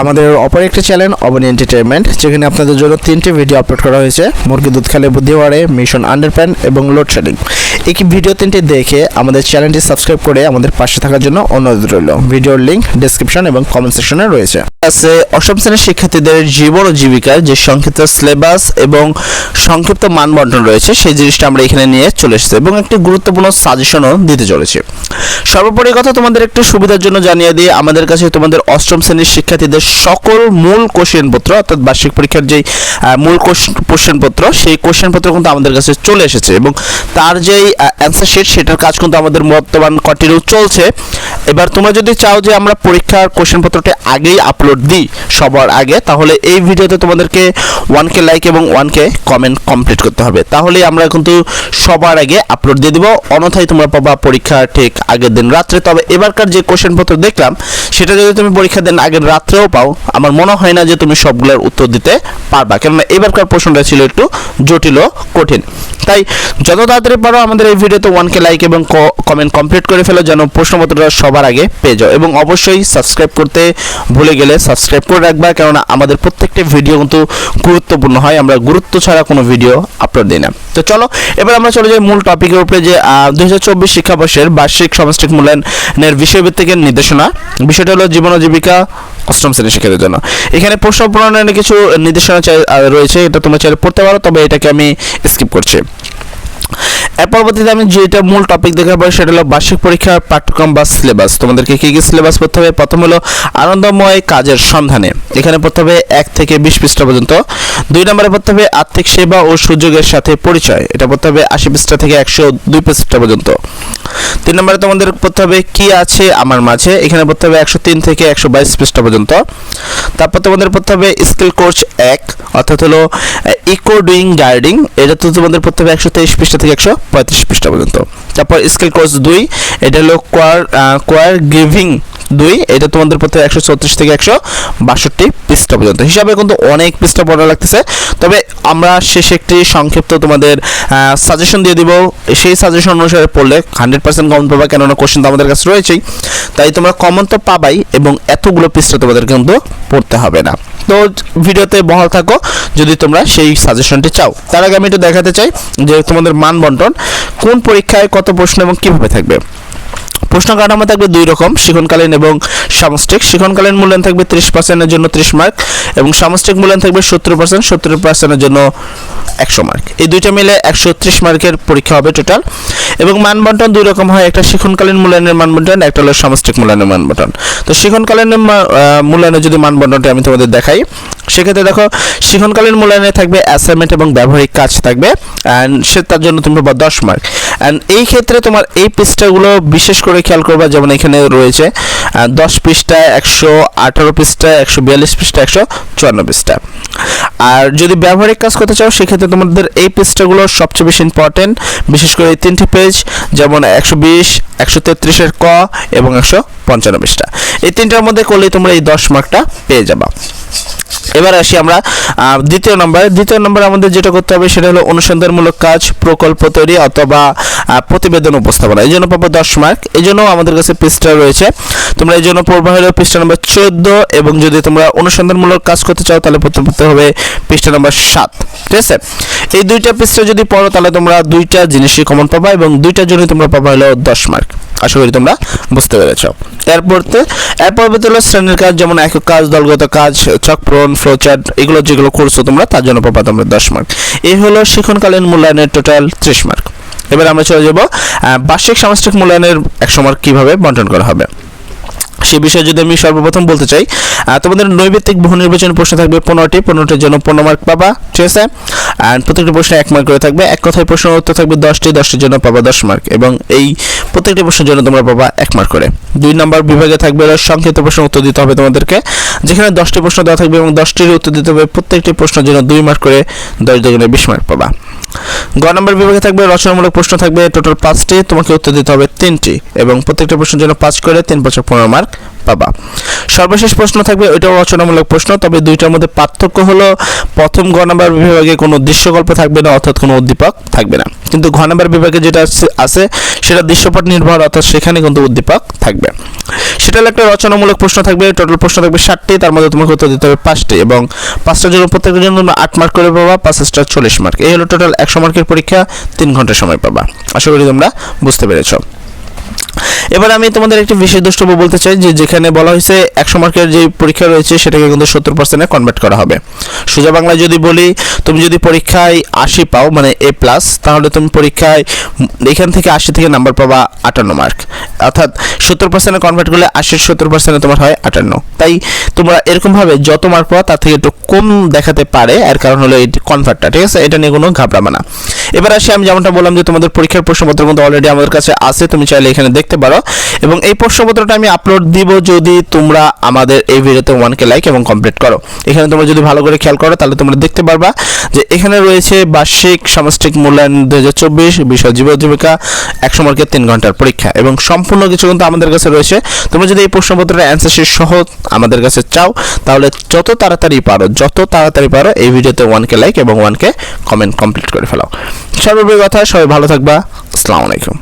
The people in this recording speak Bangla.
আমাদের অপর একটি চ্যানেল অবনী এন্টারটেনমেন্ট যেখানে আপনাদের জন্য তিনটি ভিডিও আপলোড করা হয়েছে। মুরগি দুধ খেলে বুদ্ধি বাড়ে মিশন আন্ডারপ্যান এবং লোডশেডিং এই ভিডিও তিনটি দেখে আমাদের চ্যানেলটি সাবস্ক্রাইব করে আমাদের পাশে থাকার জন্য অনুরোধ রইল। ভিডিওর লিঙ্ক ডেসক্রিপশন এবং কমেন্ট সেকশনে রয়েছে। আছে অষ্টম শ্রেণির শিক্ষার্থীদের জীবন ও জীবিকার যে সংক্ষিপ্ত সিলেবাস এবং সংক্ষিপ্ত মানবন্টন রয়েছে, সেই জিনিসটা আমরা এখানে নিয়ে চলে এসেছি এবং একটি গুরুত্বপূর্ণ সাজেশনও দিতে চলেছি। সর্বোপরি কথা তোমাদের একটু সুবিধার জন্য জানিয়ে দিয়ে আমাদের কাছে তোমাদের অষ্টম শ্রেণির শিক্ষার্থীদের সকল মূল কোশ্চেনপত্র অর্থাৎ বার্ষিক পরীক্ষার যেই মূল কোশ্চেনপত্র সেই কোশ্চেনপত্র কিন্তু আমাদের কাছে চলে এসেছে এবং তার যেই অ্যান্সার শিট সেটার কাজ কিন্তু আমাদের বর্তমান কন্টিনিউ চলছে। এবার তোমরা যদি চাও যে আমরা পরীক্ষার কোশ্চেন কোশ্চেনপত্রটি আগেই আপলোড দিই সবার আগে, তাহলে এই ভিডিওতে তোমাদেরকে ওয়ান কে লাইক এবং ওয়ান কে কমেন্ট কমপ্লিট করতে হবে। তাহলে আমরা কিন্তু সবার আগে আপলোড দিয়ে দিব। অন্যথায় তোমরা পাবা পরীক্ষা ঠিক আগের দিন রাত্রে। তবে এবারকার যে কোশ্চেনপত্র দেখলাম, সেটা যদি তুমি পরীক্ষা দিন আগের রাত্রেও পাও, আমার মনে হয় না যে তুমি সবগুলোর উত্তর দিতে পারবা। কেননা এবারকার প্রশ্নটা ছিল একটু জটিল ও কঠিন। তাই যত তাড়াতাড়ি পারো আমাদের এই ভিডিওতে ওয়ান কে লাইক এবং কমেন্ট কমপ্লিট করে ফেলো যেন প্রশ্নপত্রটা সবার আগে পেয়ে যাও। এবং অবশ্যই সাবস্ক্রাইব করতে ভুলে গেলে সাবস্ক্রাইব করে রাখবা, কেননা আমাদের প্রত্যেকটি ভিডিও কিন্তু গুরুত্বপূর্ণ হয়, আমরা গুরুত্ব ছাড়া কোনো ভিডিও আপলোড দিই না। তো চলো, এবার আমরা চলে যাই মূল টপিকের উপরে যে দুই হাজার চব্বিশ শিক্ষাবর্ষের বার্ষিক সমষ্টিক মূল্যায়নের বিষয়ভিত্তিক নির্দেশনা। বিষয়টা হলো জীবন ও জীবিকা অষ্টম শ্রেণির শিক্ষার্থীর জন্য। এখানে প্রশ্ন প্রণয়নের কিছু নির্দেশনা রয়েছে, এটা তোমরা চাইলে পড়তে পারো, তবে এটাকে আমি স্কিপ করছি। এর পরবর্তীতে আমি যেটা মূল টপিক দেখাবো সেটা হলো বার্ষিক পরীক্ষার পাঠ্যক্রম বা সিলেবাস তোমাদেরকে কী কী সিলেবাস পড়তে হবে? প্রথম হলো আনন্দময় কাজের সন্ধানে। এখানে পড়তে হবে এক থেকে বিশ পৃষ্ঠা পর্যন্ত। দুই নম্বরে পড়তে হবে আর্থিক সেবা ও সুযোগের সাথে পরিচয়। এটা পড়তে হবে আশি পৃষ্ঠা থেকে একশো দুই পৃষ্ঠা পর্যন্ত। তিন নম্বরে তোমাদের পড়তে হবে, কি আছে আমার মাঝে? এখানে পড়তে হবে একশো তিন থেকে একশো বাইশ পৃষ্ঠা পর্যন্ত। তারপর তোমাদের পড়তে হবে স্কিল কোর্স এক, অর্থাৎ হলো ইকো ডুইং গার্ডিং এটা তো তোমাদের পড়তে হবে একশো তেইশ পৃষ্ঠা থেকে একশো পঁয়ত্রিশ পৃষ্ঠা পর্যন্ত। তারপর স্কিল কোর্স দুই, এটা হলো কোয়ার কোয়ার গিভিং দুই, এটা তোমাদের পড়তে একশো চৌত্রিশ থেকে একশো বাষট্টি পৃষ্ঠা পর্যন্ত। হিসাবে কিন্তু অনেক পৃষ্ঠা পড়া লাগতেছে, তবে আমরা শেষে একটি সংক্ষিপ্ত তোমাদের সাজেশন দিয়ে দিব। সেই সাজেশন অনুসারে পড়লে হান্ড্রেড পার্সেন্ট কমন পাবা, কেননা কোশ্চেন তো আমাদের কাছে রয়েছেই। তাই তোমরা কমন তো পাবাই এবং এতগুলো পৃষ্ঠা তোমাদের কিন্তু পড়তে হবে না। তো ভিডিওতে বহাল থাকো, যদি তোমরা সেই সাজেশনটি চাও। তার আগে আমি একটু দেখাতে চাই যে তোমাদের মান বন্টন কোন পরীক্ষায় কত প্রশ্ন এবং কীভাবে থাকবে। প্রশ্ন কাঠামো থাকবে দুই রকম, শিখনকালীন এবং সামষ্টিক। শিখনকালীন মূল্যায়ন থাকবে ত্রিশ পার্সেন্টের জন্য ত্রিশ মার্ক এবং সামষ্টিক মূল্যায়ন থাকবে সত্তর পার্সেন্ট সত্তর পার্সেন্টের জন্য একশো মার্ক এই দুইটা মিলে একশো ত্রিশ মার্কের পরীক্ষা হবে টোটাল এবং মানবন্টন দুই রকম হয়, একটা শিখনকালীন মূল্যায়নের মানবন্টন, একটা হলো সামষ্টিক মূল্যায়নের মানবন্টন। তো শিখনকালীন মূল্যায়নের যদি মানবন্টনটা আমি তোমাদের দেখাই, সেক্ষেত্রে দেখো, শিখনকালীন মূল্যায়নে থাকবে অ্যাসাইনমেন্ট এবং ব্যবহারিক কাজ থাকবে অ্যান্ড সে তার জন্য তুমি পাবা দশ মার্ক অ্যান্ড এই ক্ষেত্রে তোমার এই পৃষ্ঠাগুলো বিশেষ করে খেয়াল করবা, যেমন এখানে রয়েছে দশ পৃষ্ঠা একশো আঠারো পৃষ্ঠা, একশো বিয়াল্লিশ পৃষ্ঠা, একশো চুয়ান্ন পৃষ্ঠা। আর যদি ব্যবহারিক কাজ করতে চাও, সেক্ষেত্রে তোমাদের এই পৃষ্ঠাগুলো সবচেয়ে বেশি ইম্পর্টেন্ট বিশেষ করে এই তিনটি পেজ যেমন একশো বিশ, একশো তেত্রিশের ক এবং একশো পঞ্চান্ন পৃষ্ঠা। এই তিনটার মধ্যে করলেই তোমরা এই দশ মার্কটা পেয়ে যাবা। এবার আসি আমরা দ্বিতীয় নম্বরে। দ্বিতীয় নম্বরে আমাদের যেটা করতে হবে সেটা হলো অনুসন্ধানমূলক কাজ, প্রকল্প তৈরি অথবা প্রতিবেদন উপস্থাপনা। এই জন্য পাবো দশ মার্ক। এই জন্য আমাদের কাছে পৃষ্ঠা রয়েছে। তোমরা এই জন্য পড়বা হলো পৃষ্ঠা নম্বর চোদ্দ এবং যদি তোমরা অনুসন্ধানমূলক কাজ করতে চাও তাহলে প্রথম পড়তে হবে পৃষ্ঠা নম্বর সাত। ঠিক আছে? এই দুইটা পৃষ্ঠা যদি পড়ো তাহলে তোমরা দুইটা জিনিসই কমন পাবা এবং দুইটার জন্য তোমরা পাবা হলো দশ মার্ক। আশা করি তোমরা বুঝতে পেরেছ। এরপরতে এরপর হলো শ্রেণির কাজ, যেমন একক কাজ, দলগত কাজ চক্রন ফ্লোচার্ট, এগুলো যেগুলো করছ তোমরা, তার জন্য পাবা তোমরা দশ মার্ক এই হলো শিক্ষণকালীন মূল্যায়নের টোটাল ত্রিশ মার্ক এবার আমরা চলে যাব বার্ষিক সামষ্টিক মূল্যায়নের একশো মার্ক কীভাবে বন্টন করা হবে। সে বিষয়ে যদি আমি সর্বপ্রথম বলতে চাই তোমাদের নৈবেত্তিক বহু নির্বাচনী প্রশ্ন থাকবে পনেরোটি, পনেরোটির জন্য পনেরো মার্ক পাবা, ঠিক আছে? আর প্রত্যেকটি প্রশ্নে এক মার্ক করে থাকবে, এক কথায় প্রশ্ন উত্তর থাকবে দশটি, দশটির জন্য পাবা দশ মার্ক এবং এই প্রত্যেকটি প্রশ্নের জন্য তোমরা পাবা এক মার্ক করে। দুই নম্বর বিভাগে থাকবে সংক্ষিপ্ত প্রশ্ন উত্তর দিতে হবে তোমাদেরকে, যেখানে দশটি প্রশ্ন দেওয়া থাকবে এবং দশটির উত্তর দিতে হবে, প্রত্যেকটি প্রশ্নের জন্য দুই মার্ক করে দশ দুগুণে বিশ মার্ক পাবা। গ নম্বর বিভাগে থাকবে, রচনামূলক প্রশ্ন থাকবে টোটাল পাঁচটি, তোমাকে উত্তর দিতে হবে তিনটি, এবং প্রত্যেকটা প্রশ্নের জন্য পাঁচ করে তিন বছর পনেরো মার্ক পাবা সর্বশেষ প্রশ্ন থাকবে, ওইটাও রচনামূলক প্রশ্ন, তবে দুইটার মধ্যে পার্থক্য হলো, প্রথম ঘ নাম্বার বিভাগে কোনো দৃশ্যকল্প থাকবে না, অর্থাৎ কোনো উদ্দীপক থাকবে না। কিন্তু ঘ নাম্বার বিভাগে যেটা আছে- সেটা দৃশ্যপট নির্ভর, অর্থাৎ সেখানে কিন্তু উদ্দীপক থাকবে। সেটা হলো একটা রচনামূলক প্রশ্ন থাকবে টোটাল প্রশ্ন থাকবে ষাটটি, তার মধ্যে তোমাকে উত্তর দিতে হবে পাঁচটি, এবং পাঁচটার জন্য প্রত্যেকটার জন্য তোমরা আট মার্ক করে পাবা, পাঁচ এক্সট্রা চল্লিশ মার্ক এই হলো টোটাল একশো মার্কের পরীক্ষা, তিন ঘণ্টা সময় পাবা। আশা করি তোমরা বুঝতে পেরেছ। এবার আমি তোমাদের একটি বিশেষ দ্রষ্টব্য বলতে চাই, যে যেখানে বলা হয়েছে একশো মার্কের যে পরীক্ষা রয়েছে, সেটাকে কিন্তু সত্তর পার্সেন্টে কনভার্ট করা হবে। সোজা বাংলায় যদি বলি, তুমি যদি পরীক্ষায় আশি পাও মানে এ প্লাস তাহলে তুমি পরীক্ষায় এখান থেকে আশি থেকে নাম্বার পাবা আটান্ন মার্ক অর্থাৎ সত্তর পার্সেন্টে কনভার্ট করলে আশির সত্তর পার্সেন্টে তোমার হয় আটান্ন। তাই তোমরা এরকমভাবে যত মার্ক পাওয়া তার থেকে একটু কম দেখাতে পারে, এর কারণ হলো এই কনভার্টটা ঠিক আছে? এটা নিয়ে কোনো ঘাবড়াবে না। এবার আসি আমি যেমনটা বললাম যে তোমাদের পরীক্ষার প্রশ্নপত্র কিন্তু অলরেডি আমাদের কাছে আছে, তুমি চাইলে এখানে দেখতে পারো। এবং এই প্রশ্নপত্রটা আমি আপলোড দিব যদি তোমরা আমাদের এই ভিডিওতে ওয়ানকে লাইক এবং কমপ্লিট করো। এখানে তোমরা যদি ভালো করে খেয়াল করো, তাহলে তোমরা দেখতে পারবা যে এখানে রয়েছে বার্ষিক সামষ্টিক মূল্যায়ন দু হাজার চব্বিশ, বিষয় জীব জীবিকা একশো মার্কের তিন ঘণ্টার পরীক্ষা। এবং সম্পূর্ণ কিছু কিন্তু আমাদের কাছে রয়েছে। তোমরা যদি এই প্রশ্নপত্রের অ্যান্সার শিট সহ আমাদের কাছে চাও, তাহলে যত তাড়াতাড়ি পারো, যত তাড়াতাড়ি পারো এই ভিডিওতে ওয়ানকে লাইক এবং ওয়ানকে কমেন্ট কমপ্লিট করে ফেলাও। সর্বোপরি কথা সবাই ভালো থাকবা। আসসালামু আলাইকুম।